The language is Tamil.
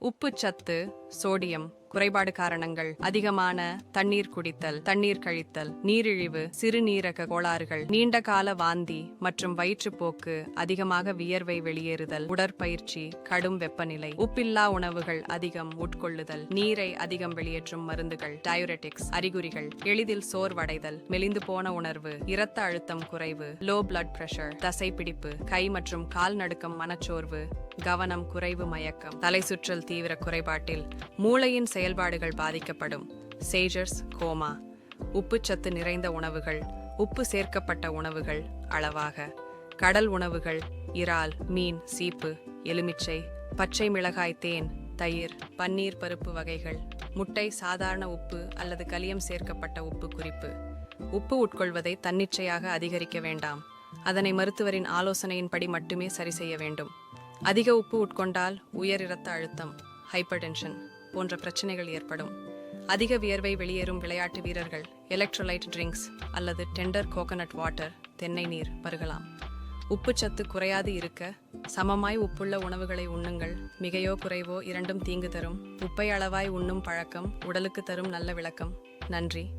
உப்பு சத்து சோடியம் குறைபாடு காரணங்கள் அதிகமான தண்ணீர் குடித்தல் தண்ணீர் கழித்தல் நீரிழிவு சிறுநீரக கோளாறுகள் நீண்ட கால வாந்தி மற்றும் வயிற்றுப்போக்கு அதிகமாக வியர்வை வெளியேறுதல் உடற்பயிற்சி கடும் வெப்பநிலை உப்பில்லா உணவுகள் அதிகம் உட்கொள்ளுதல் நீரை அதிகம் வெளியேற்றும் மருந்துகள் டயூரெட்டிக்ஸ் அறிகுறிகள் எளிதில் சோர்வடைதல் மெலிந்து போன உணர்வு இரத்த அழுத்தம் குறைவு லோ பிளட் பிரஷர் தசைப்பிடிப்பு கை மற்றும் கால் நடுக்கம் மனச்சோர்வு கவனம் குறைவு மயக்கம் தலை சுற்றல் தீவிர குறைபாட்டில் மூளையின் செயல்பாடுகள் பாதிக்கப்படும். சேஜர்ஸ் கோமா உப்புச்சத்து நிறைந்த உணவுகள் உப்பு சேர்க்கப்பட்ட உணவுகள் அளவாக. கடல் உணவுகள் இறால் மீன் சீப்பு எலுமிச்சை பச்சை மிளகாய் தேன் தயிர் பன்னீர் பருப்பு வகைகள் முட்டை சாதாரண உப்பு அல்லது கலியம் சேர்க்கப்பட்ட உப்பு குறிப்பு. உப்பு உட்கொள்வதை தன்னிச்சையாக அதிகரிக்க வேண்டாம். அதனை மருத்துவரின் ஆலோசனையின்படி மட்டுமே சரி செய்ய வேண்டும். அதிக உப்பு உட்கொண்டால் உயர் இரத்த அழுத்தம். ஹைப்பர்டென்ஷன் போன்ற பிரச்சனைகள் ஏற்படும். அதிக வியர்வை வெளியேறும் விளையாட்டு வீரர்கள் எலக்ட்ரோலைட் ட்ரிங்க்ஸ் அல்லது டெண்டர் கோகனட் வாட்டர் தென்னை நீர் பருகலாம். உப்புச்சத்து குறையாது இருக்க சமமாய் உப்புள்ள உணவுகளை உண்ணுங்கள். மிகையோ குறைவோ இரண்டும் தீங்கு தரும். உப்பை அளவாய் உண்ணும் பழக்கம் உடலுக்கு தரும் நல்ல விளக்கம். நன்றி.